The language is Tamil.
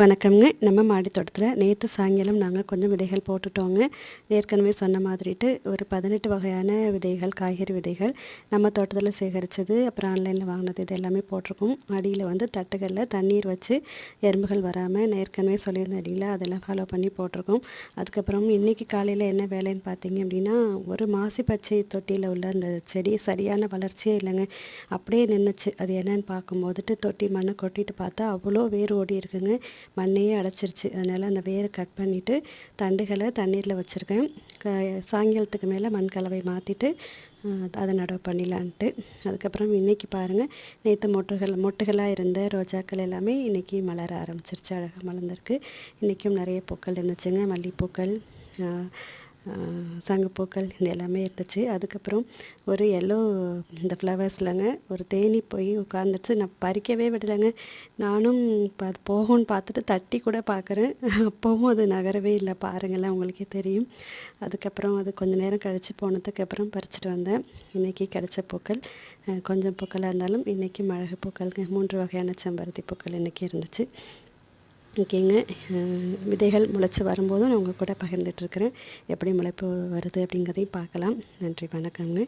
வணக்கம்ங்க. நம்ம மாடி தோட்டத்தில் நேற்று சாயங்காலம் நாங்கள் கொஞ்சம் விதைகள் போட்டுட்டோங்க. ஏற்கனவே சொன்ன மாதிரிட்டு ஒரு பதினெட்டு வகையான விதைகள் காய்கறி விதைகள் நம்ம தோட்டத்தில் சேகரித்தது அப்புறம் ஆன்லைனில் வாங்கினது இது எல்லாமே போட்டிருக்கோம். அடியில் வந்து தட்டுகளில் தண்ணீர் வச்சு எறும்புகள் வராமல் நான் ஏற்கனவே சொல்லியிருந்தேன் இல்லைங்களா அதெல்லாம் ஃபாலோ பண்ணி போட்டிருக்கோம். அதுக்கப்புறம் இன்றைக்கி காலையில் என்ன வேலைன்னு பார்த்தீங்க அப்படின்னா ஒரு மாசி பச்சை தொட்டியில் உள்ள அந்த செடி சரியான வளர்ச்சியே இல்லைங்க. அப்படியே நின்றுச்சு அது என்னன்னு பார்க்கும்போதுட்டு தொட்டி மண்ணை கொட்டிட்டு பார்த்தா அவ்வளோ வேர் ஓடி இருக்குங்க மண்ணையே அடைச்சிருச்சு. அதனால் அந்த வேரை கட் பண்ணிவிட்டு தண்டுகளை தண்ணீரில் வச்சுருக்கேன். க சாயங்காலத்துக்கு மேலே மண் கலவை மாற்றிட்டு அதை நடவு பண்ணிடலான்ட்டு. அதுக்கப்புறம் இன்றைக்கி பாருங்கள் நேற்று மொட்டுகள் மொட்டுகளாக இருந்த ரோஜாக்கள் எல்லாமே இன்றைக்கி மலர ஆரம்பிச்சிருச்சு. அழகாக மலர்ந்துருக்கு. இன்றைக்கும் நிறைய பூக்கள் இருந்துச்சுங்க. மல்லிகைப்பூக்கள் சங்குப்பூக்கள் இது எல்லாமே இருந்துச்சு அதுக்கப்புறம் ஒரு எல்லோ இந்த ஃப்ளவர்ஸ்லங்க ஒரு தேனி போய் உட்காந்துச்சு நான் பறிக்கவே விடலைங்க. நானும் இப்போ அது போகும்னு பார்த்துட்டு தட்டி கூட பார்க்குறேன். அப்போவும் அது நகரவே இல்லை. பாருங்களேன் உங்களுக்கே தெரியும். அதுக்கப்புறம் அது கொஞ்சம் நேரம் கழித்து போனதுக்கப்புறம் பறிச்சுட்டு வந்தேன். இன்றைக்கி கிடச்ச பூக்கள். கொஞ்சம் பூக்களாக இருந்தாலும் இன்றைக்கி மழகு பூக்கள் மூன்று வகையான செம்பருத்தி பூக்கள் இன்றைக்கி இருந்துச்சு. ஓகேங்க. விதைகள் முளைச்சி வரும்போதும் நான் உங்கள் கூட பகிர்ந்துட்டுருக்கிறேன் எப்படி முளைப்பு வருது அப்படிங்கிறதையும் பார்க்கலாம். நன்றி வணக்கங்க